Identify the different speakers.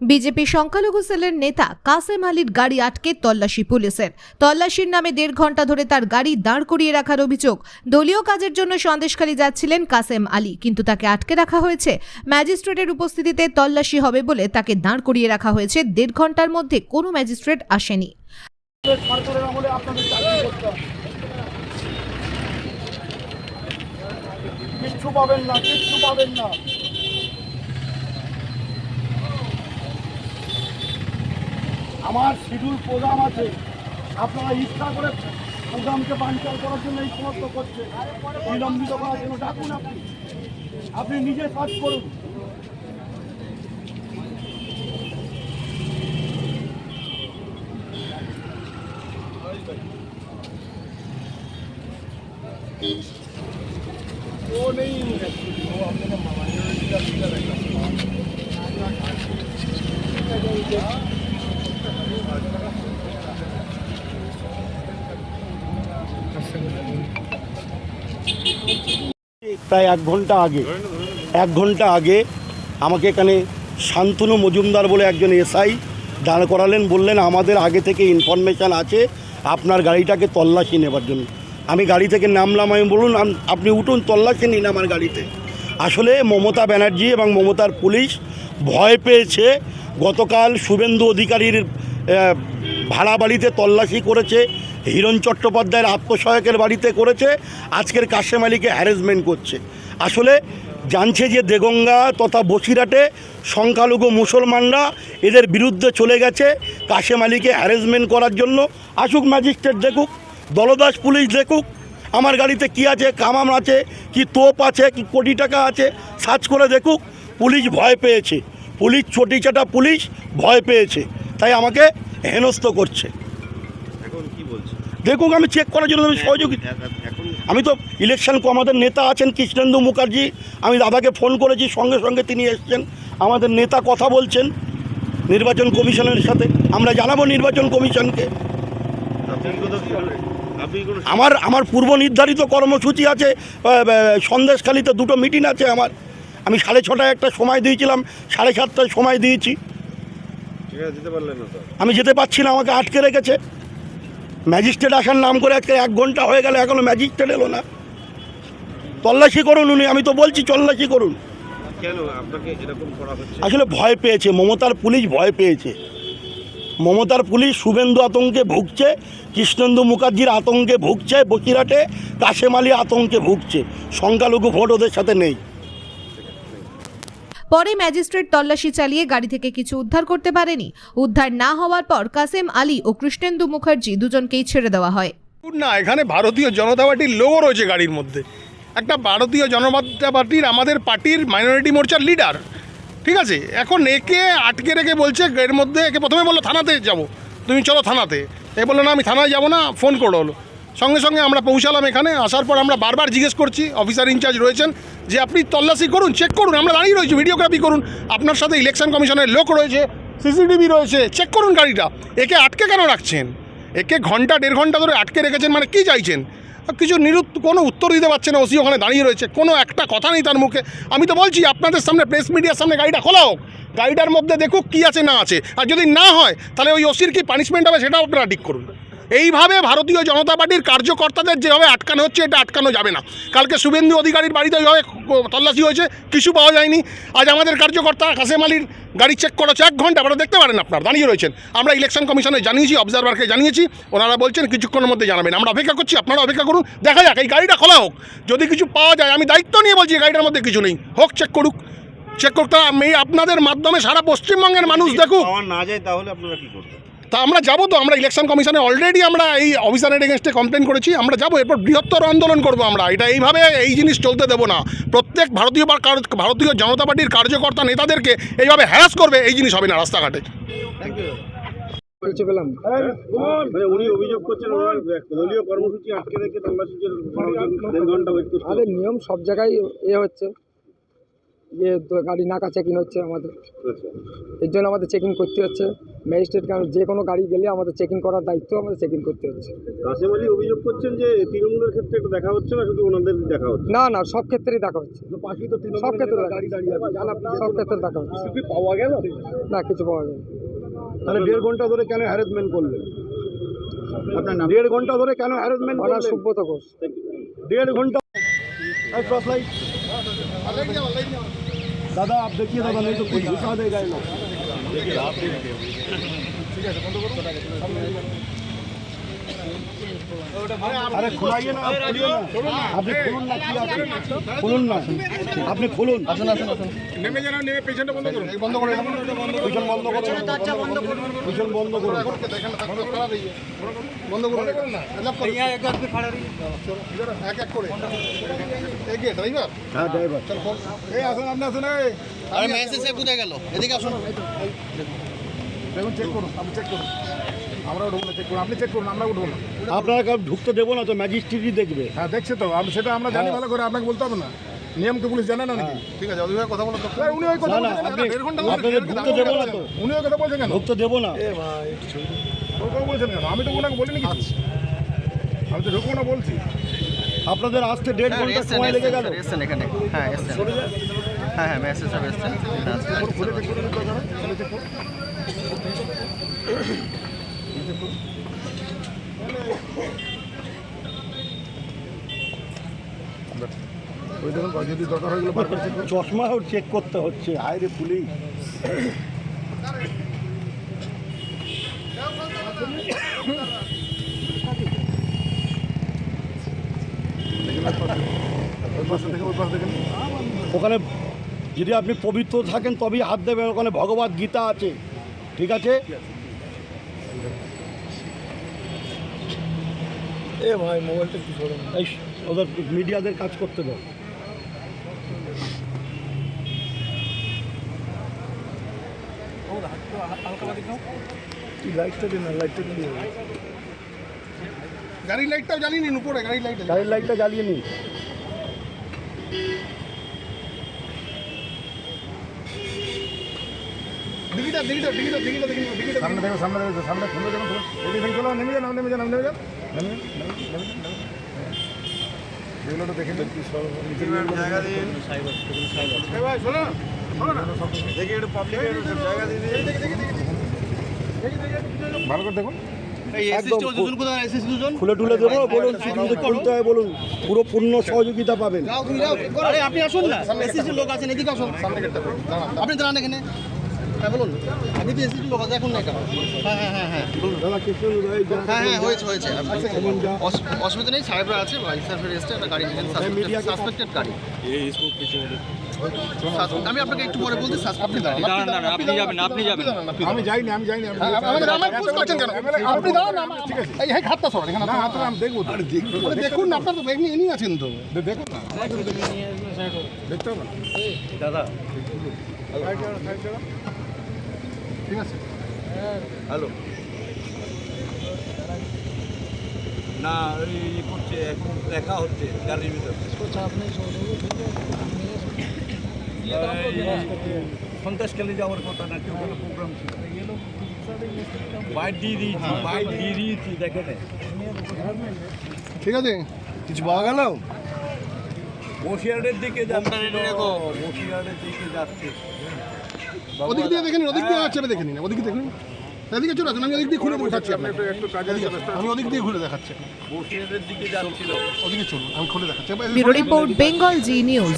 Speaker 1: BJP সংখ্যালঘু সেলের নেতা কাসেম আলীর গাড়ি আটকে তল্লাশি পুলিশের। তল্লাশির নামে দেড় ঘণ্টা ধরে তার গাড়ি দাঁড় করিয়ে রাখার অভিযোগ। দলীয় কাজের জন্য সন্দেশখালী যাচ্ছিলেন কাসেম আলী, কিন্তু তাকে আটকে রাখা হয়েছে। ম্যাজিস্ট্রেটের উপস্থিতিতে তল্লাশি হবে বলে তাকে দাঁড় করিয়ে রাখা হয়েছে। দেড় ঘণ্টার মধ্যে কোনো ম্যাজিস্ট্রেট আসেনি।
Speaker 2: না। আমার শিডিউল প্রোগ্রাম আছে আপনারা ইচ্ছা করে প্রোগ্রামকে বাঞ্চাল করার জন্য এই সমস্ত করছে বিলম্বিত করার জন্য ডাকুন আপনি আপনি নিজে কাজ করুন वो नहीं है वो अपने माइनॉरिटी का लीडर है প্রায় এক ঘণ্টা আগে, এক ঘণ্টা আগে আমাকে এখানে শান্তনু মজুমদার বলে একজন এসআই দাঁড় করালেন, বললেন, আমাদের আগে থেকে ইনফরমেশান আছে, আপনার গাড়িটাকে তল্লাশি নেবার জন্য। আমি গাড়ি থেকে নামলাম, আমি বলুন আপনি উঠুন, তল্লাশি নিন আমার গাড়িতে। আসলে মমতা ব্যানার্জি এবং মমতার পুলিশ ভয় পেয়েছে। গতকাল শুভেন্দু অধিকারীর ভাড়া বাড়িতে তল্লাশি করেছে। হিরণ চট্টোপাধ্যায়ের আত্মসহায়কের বাড়িতে করেছে, আজকের কাশেম আলীকে হ্যারাসমেন্ট করছে। আসলে জানছে যে দেগঙ্গা তথা বসিরহাটে সংখ্যালঘু মুসলমানরা এদের বিরুদ্ধে চলে গেছে কাশেম আলীকে হ্যারাসমেন্ট করার জন্য। আসুক ম্যাজিস্ট্রেট দেখুক, দলদাস পুলিশ দেখুক, আমার গাড়িতে কি আছে, কামাম আছে, কি তোপ আছে, কি কোটি টাকা আছে, সার্চ করে দেখুক, পুলিশ ভয় পেয়েছে। পুলিশ চটি চাটা পুলিশ ভয় পেয়েছে, তাই আমাকে হেনস্থ করছে। দেখুক আমি চেক করার জন্য আমি সহযোগিতা
Speaker 3: এখন- এখন
Speaker 2: আমি তো ইলেকশন আমাদের নেতা আছেন কৃষ্ণেন্দু মুখার্জি। আমি দাদাকে ফোন করেছি সঙ্গে সঙ্গে তিনি এসছেন। আমাদের নেতা কথা বলছেন নির্বাচন কমিশনের সাথে। আমরা জানাব নির্বাচন কমিশনকে। আমার আমার পূর্ব নির্ধারিত কর্মসূচি আছে সন্দেশখালিতে দুটো মিটিং আছে আমার। আমি সাড়ে ছটায় একটা সময় দিয়েছিলাম সাড়ে সাতটায় সময় দিয়েছি। আমি যেতে পারছি না আমাকে আটকে রেখেছে। ম্যাজিস্ট্রেট আসার নাম করে আজকে এক ঘণ্টা হয়ে গেল এখনও ম্যাজিস্ট্রেট এলো না। তল্লাশি করুন উনি আমি তো বলছি তল্লাশি করুন। আসলে ভয় পেয়েছে মমতার পুলিশ ভয় পেয়েছে। মমতার পুলিশ শুভেন্দু আতঙ্কে ভুগছে কৃষ্ণেন্দু মুখার্জির আতঙ্কে ভুগছে বকিরাটে কাশেম আলী আতঙ্কে ভুগছে। সংখ্যালঘু ভোট ওদের সাথে নেই।
Speaker 1: পরে ম্যাজিস্ট্রেট তল্লাশি চালিয়ে গাড়ি থেকে কিছু উদ্ধার করতে পারেনি। উদ্ধার না হওয়ার পর কাসেম আলী ও কৃষ্ণেন্দু মুখার্জি দুজনকেই ছেড়ে দেওয়া হয়।
Speaker 4: না, এখানে ভারতীয় জনতা পার্টির লোগো রয়েছে গাড়ির মধ্যে। একটা ভারতীয় জনতা পার্টির, আমাদের পার্টির মাইনরিটি মোর্চার লিডার ঠিক আছে? এখন একে আটকে রেখে বলছে, এর মধ্যে একে প্রথমে বলল, থানাতে যাব। তুমি চলো থানাতে। এ বলল, না, আমি থানায় যাব না। ফোন করো হলো। সঙ্গে সঙ্গে আমরা পৌঁছালাম এখানে। আসার পর আমরা বারবার জিজ্ঞেস করছি, অফিসার ইনচার্জ রয়েছেন? যে আপনি তল্লাশি করুন চেক করুন, আমরা দাঁড়িয়ে রয়েছি ভিডিওগ্রাফি করুন। আপনার সাথে ইলেকশন কমিশনের লোক রয়েছে সিসিটিভি রয়েছে চেক করুন গাড়িটা। একে আটকে কেন রাখছেন? একে ঘণ্টা, দেড় ঘণ্টা ধরে আটকে রেখেছেন মানে কি চাইছেন? কিছু নিরুত, কোনো উত্তর দিতে পারছে না, ওসি ওখানে দাঁড়িয়ে রয়েছে, কোনো একটা কথা নেই তার মুখে। আমি তো বলছি, আপনাদের সামনে প্রেস মিডিয়ার সামনে গাড়িটা খোলা হোক, গাড়িটার মধ্যে দেখুক কী আছে না আছে। আর যদি না হয়, তাহলে ওই ওসির কি পানিশমেন্ট হবে সেটাও আপনারা ঠিক করুন। এইভাবে ভারতীয় জনতা পার্টির কার্যকর্তাদের যেভাবে আটকানো হচ্ছে এটা আটকানো যাবে না। কালকে শুভেন্দু অধিকারীর বাড়িতে ওইভাবে তল্লাশি হয়েছে কিছু পাওয়া যায়নি। আজ আমাদের কার্যকর্তা কাসেম আলীর গাড়ি চেক করেছে এক ঘণ্টা আপনারা দেখতে পারেন আপনারা দাঁড়িয়ে রয়েছেন। আমরা ইলেকশন কমিশনে জানিয়েছি অবজারভারকে জানিয়েছি ওনারা বলছেন কিছুক্ষণের মধ্যে জানাবেন। আমরা অপেক্ষা করছি আপনারা অপেক্ষা করুন দেখা যাক এই গাড়িটা খোলা হোক। যদি কিছু পাওয়া যায় আমি দায়িত্ব নিয়ে বলছি এই গাড়িটার মধ্যে কিছু নেই। হোক চেক করুক। চেক করতে আমি আপনাদের মাধ্যমে সারা পশ্চিমবঙ্গের মানুষ দেখুক।
Speaker 3: না যায় তাহলে আপনারা কি করবেন?
Speaker 4: তা আমরা যাব তো আমরা ইলেকশন কমিশনে অলরেডি আমরা এই অফিসারের এগেনস্টে কমপ্লেন করেছি আমরা যাব এরপর বৃহত্তর আন্দোলন করব আমরা। এটা এইভাবে এই জিনিস চলতে দেবো না। প্রত্যেক ভারতীয় বা ভারতীয় জনতা পার্টির কার্যকর্তা নেতাদেরকে এইভাবে হ্যারাস করবে এই জিনিস হবে না রাস্তাঘাটে।
Speaker 3: মানে উনি অভিযোগ করছেন দলীয় কর্মসূচি আটকে রেখে
Speaker 5: নিয়ম সব জায়গায় এ হচ্ছে। ইয়ে গাড়ি নাকা চেকিং হচ্ছে আমাদের।
Speaker 3: আচ্ছা।
Speaker 5: এর জন্য আমাদের চেকিং করতে হচ্ছে। ম্যাজিস্ট্রেট কারণ যে কোনো গাড়ি গেলে আমাদের চেকিং করার দায়িত্ব আমাদের চেকিং করতে হচ্ছে।
Speaker 3: কাশেম আলী অভিযোগ করছেন যে তৃণমূলের ক্ষেত্রে একটু দেখা হচ্ছে না শুধু ওনাদের দেখা হচ্ছে?
Speaker 5: না না সব ক্ষেত্রেই দেখা হচ্ছে। সব ক্ষেত্রে সব ক্ষেত্রে দেখা হচ্ছে।
Speaker 2: পাওয়া গেল?
Speaker 5: না কিছু পাওয়া গেল
Speaker 2: তাহলে দেড় ঘণ্টা ধরে কেন হ্যারেসমেন্ট করলেন? দেড় ঘণ্টা ধরে কেন হ্যারেসমেন্ট করা
Speaker 5: সুব্রত ঘোষ।
Speaker 2: দেড় ঘণ্টা क्रॉस लाइट दादा आप देखिए दादा नहीं तो कुछ घुसा देगा ये लोग अरे खुलाइए ना আরে খোলাইয়ে না আপনি খুলুন না কি আছে? খুলুন না। আপনি খুলুন। আসুন আসুন আসুন।
Speaker 4: নেমে যান নেমে পেছনে বন্ধ করুন। বন্ধ করে
Speaker 2: পেশেন্ট বন্ধ করুন। পেশেন্ট বন্ধ করুন।
Speaker 4: বন্ধ করুন। এক এক করে। ড্রাইভার।
Speaker 2: হ্যাঁ ড্রাইভার।
Speaker 4: এই আসুন আপনি আসুন এই।
Speaker 6: আরে মেসেজ কোথায় গেল? এদিকে আসুন।
Speaker 4: দেখুন চেক করুন আপনি চেক করুন। আমরা উঠবো না চেক করুন আপনি চেক করুন আমরা উঠবো না।
Speaker 2: আপনারা ঢুকতে দেবো না তো ম্যাজিস্ট্রেটই দেখবে।
Speaker 4: হ্যাঁ দেখছে তো। আপনি সেটা আমরা জানি ভালো করে আপনাকে বলতে হবে না। নিয়মকে পুলিশ জানে না নাকি? ঠিক আছে কথা বলো তো। উনি ওই কথা দেড় ঘণ্টা
Speaker 2: আপনাদের ঢুকতে দেবো না তো।
Speaker 4: উনি ওই কথা বলছেন কেন?
Speaker 2: ঢুকতে দেবো না।
Speaker 4: ওই কথা বলছেন কেন? আমি তো ওনাকে বলিনি কিছু। আমি তো ঢুকবো না বলছি।
Speaker 2: আপনাদের আসতে দেড়
Speaker 6: হ্যাঁ, ঘণ্টা
Speaker 2: সময় লেগে গেল।
Speaker 6: এসছেন এখানে। হ্যাঁ এসছেন। হ্যাঁ হ্যাঁ মেসেজ সাহেব এসছেন।
Speaker 4: ওই দেখুন যদি দরকার হয়ে গেলে বার করে
Speaker 2: চশমাও চেক করতে হচ্ছে। হায় রে পুলিশ। ওখানে যদি আপনি পবিত্র থাকেন তবেই হাত দেবেন। ওখানে ভগবত গীতা আছে। ঠিক আছে?
Speaker 5: এ ভাই মোবাইলটা কি সরুন
Speaker 2: এই ওদের মিডিয়াদের কাজ করতে দাও।
Speaker 5: লাইটটা দিন না লাইটটা দিন
Speaker 4: গাড়ির লাইটটাও জ্বালিয়ে নিন উপরে গাড়ির লাইট
Speaker 2: গাড়ির লাইটটা জ্বালিয়ে নিন।
Speaker 4: সামনে দেখো সামনে দেখো সামনে খুলে দেখুন এদিকে চলো নেমে যান নেমে যান নেমে যান দেখে ভালো করে দেখুন।
Speaker 2: খুলে টুলে দেবো বলুন খুলতে হয় বলুন। পুরো পূর্ণ সহযোগিতা পাবেন।
Speaker 6: আপনি আসুন না। লোক আছেন এদিকে আসুন। আপনি দাঁড়ান এখানে। হ্যাঁ বলুন। তো লোক এখন না কেন হ্যাঁ হ্যাঁ হ্যাঁ হ্যাঁ। হ্যাঁ হ্যাঁ হয়েছে হয়েছে। অস- অসুবিধা নেই সাহেবরা আছে ভাই সাহেবের এসছে একটা গাড়ি নিলেন সাসপেক্টেড গাড়ি। আমি আপনাকে একটু পরে বলতে
Speaker 4: আপনি দাঁড়ান
Speaker 6: আপনি যাবেন আপনি যাবেন।
Speaker 4: আমি যাইনি আমি যাইনি আমি আমার পুশ করছেন কেন? আপনি দাঁড়ান না ঠিক আছে। এই এই হাতটা সরান এখানে হাতটা আমি দেখব আরে দেখুন না আপনার তো আছেন তো। দেখুন না। দেখতে হবে দাদা। ঠিক আছে? হ্যালো।
Speaker 7: না ওই করছে এখন দেখা হচ্ছে গাড়ির ভিতরে। সন্ত্রাসকালে যাওয়ার কথা না কেউ কোনো প্রোগ্রাম ছিল। বাইট দিয়ে দিয়েছি বাইট দিয়ে দিয়েছি দেখে
Speaker 4: ঠিক আছে? কিছু পাওয়া গেল?
Speaker 7: বসিয়ারের দিকে যাচ্ছে বসিয়ারের দিকে যাচ্ছে।
Speaker 4: ওদিক দিয়ে দেখে নিন ওদিক দিয়ে আছে দেখে নিন ওদিক দেখে নিন এদিকে চলে আসুন আমি ওদিক দিয়ে খুলে দেখাচ্ছি আপনাকে। আমি ওদিক দিয়ে ঘুরে দেখাচ্ছি।
Speaker 7: বসিয়ারের দিকে যাচ্ছিল।
Speaker 4: ওদিকে চলুন আমি খুলে দেখাচ্ছি।
Speaker 1: Report Bengal Zee news.